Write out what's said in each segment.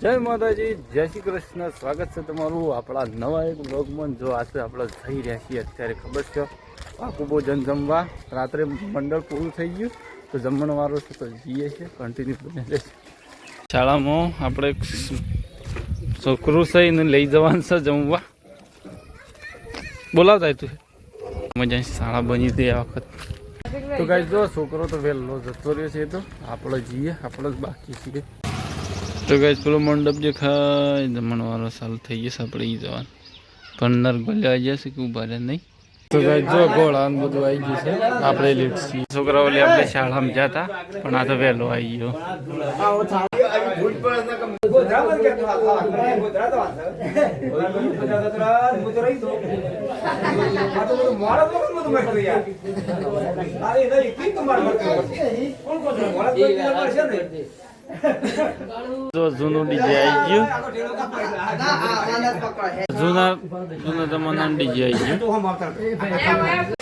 જય માતાજી, જય શ્રી કૃષ્ણ. સ્વાગત છે તમારું આપણા નવા એક બ્લોગમાં જો આજે આપણે થઈ રહ્યા છીએ, અત્યારે ખબર છે? પાકું ભોજન જમવા. રાત્રે મંડળ પૂરું થઈ ગયું. તો જમણવારો છે, તો જઈએ છીએ. કન્ટિન્યુ બને શાળામાં આપણે છોકરું છે લઈ જવાનું છે જમવા. બોલાવતા તું. મજા શાળા બની હતી આ વખત. તો ગાઈસ જો છોકરો તો વહેલો જતો રહ્યો છે તો. આપણે જઈએ આપણે જ બાકી છીએ. તો ગાઈસ પેલો મંડપ જે ખાય જમણવારો સાલ થઈ જશે આપણે એ જવાનું. પણ ભલે આવી જશે કે ઊભા રહે નહીં? તો ગાઈસ જો ઘોડા ને બધું આવી ગયું છે. આપણે લેટ છીએ. છોકરાઓ આપણે શાળામાં જતા પણ આ તો વહેલો આવી ગયો. જો જૂનું ડીજે આવી ગયું. જૂના જૂના જમાનાનું ડીજે આવી ગયું.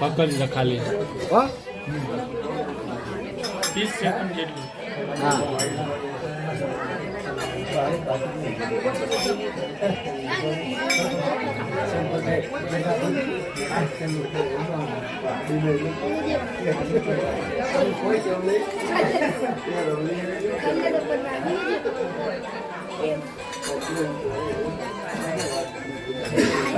પકડી ખાલી. હા? ત્રીસ સેકન્ડ જેટલું. ચાલો આવે છે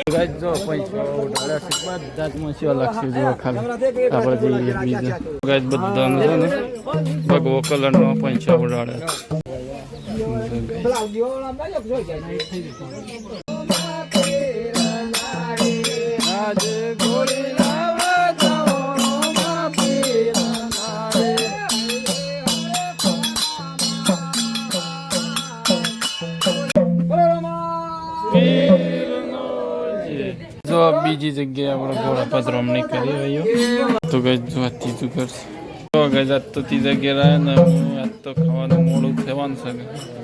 ઉડાડ્યા કલર નો પંચા ભગવો કલરનો આ બીજી જગ્યાએ આપણે ઘોડા રમણી કરી રહ્યો તો ગઈ જો આ તું કરશે તો ગઈ આજ તો ત્રીજા ઘેર ને આજ તો ખાવાનું મોડું થવાનું છે.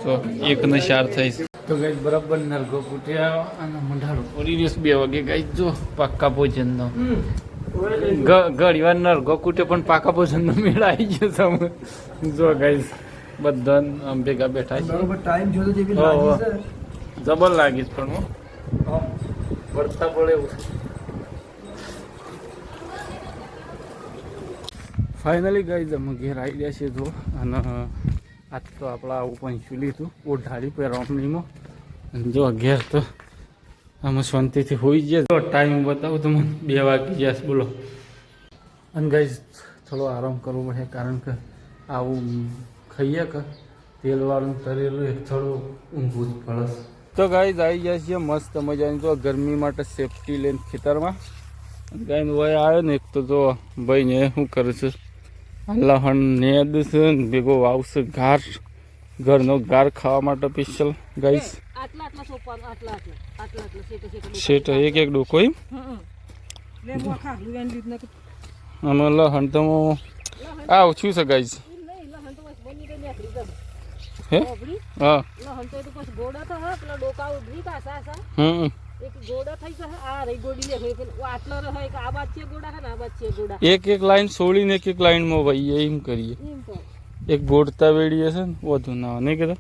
તો એક ને ચાર થઈશ તો ગઈ બરાબર નરગો ફૂટ્યા અને મંડાળો ઓરી દિવસ બે વાગે. ગઈ જો પાક્કા ભોજનનો. ઘણી વાર નરગો કૂટે પણ પાકા ભોજનનો મેળ આવી ગયો તમે જો ગઈ બધા આમ ભેગા બેઠા બરોબર ટાઈમ જોતો જેવી હો, હો. લાગી છે. જબર લાગીશ પણ હું. વળતા પડે એવું ફાઇનલી ગઈ અમે ઘેર આવી ગયા છીએ જો, અને આજ તો આપણા આવું પંચ્યું લીધું? ઓઢાડી પેરવણીમાં અને જો ઘેર તો અમે શાંતિથી હોઈ જઈએ તો ટાઈમ બતાવું તો મને, બે વાગી ગયા બોલો. અને ગઈ થોડો આરામ કરવો પડે, કારણ કે આવું ખાઈએ કે તેલવાળું તરેલું એક થોડું ઊંઘવું જ પડે તો ગાય આવી ગયા છીએ મસ્ત મજાની. તો ગરમી માટે સેફટી લઈને ખેતરમાં. ગાયને વય આવ્યો ને, એક તો જો ભાઈ ને શું કરે છે? લહણ નેદ છે ને, ભેગો વાવશે ઘાર. ઘરનો ઘાર ખાવા માટે સ્પેશિયલ ગાઈસ શેઠ એક એક ડોકો એમ? અમે લહણ તો આ ઓછું છે ગાઈસ હે? હા. લહન તો પછી ગોડા તો હા પેલા ડોકા ઉભરી પાસા સા હમ એક ગોડા થઈ જશે આ રહી ગોડી લે કે આટલો રહે કે આ બાદ છે ગોડા કે આ બાદ છે ગોડા એક એક લાઈન છોડીને એક એક લાઈનમાં વહીએ એમ કરીએ. એક ગોડતા વેડીએ છે ને વધુ ના નહીં પડ્યું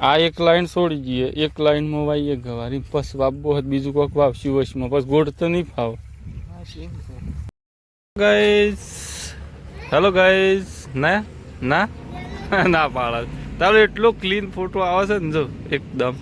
આ એક લાઈન છોડી જઈએ એક લાઈનમાં વાઈએ ગવારી. પછી વાપબો હોય તો બીજું કોઈક વાવશું વશમાં પછી ગોડ તો નહીં ફાવે. ગાઈસ હેલો ગાઈસ ના? ના? ના પાડે. તારો એટલો ક્લીન ફોટો આવે છે ને જો એકદમ.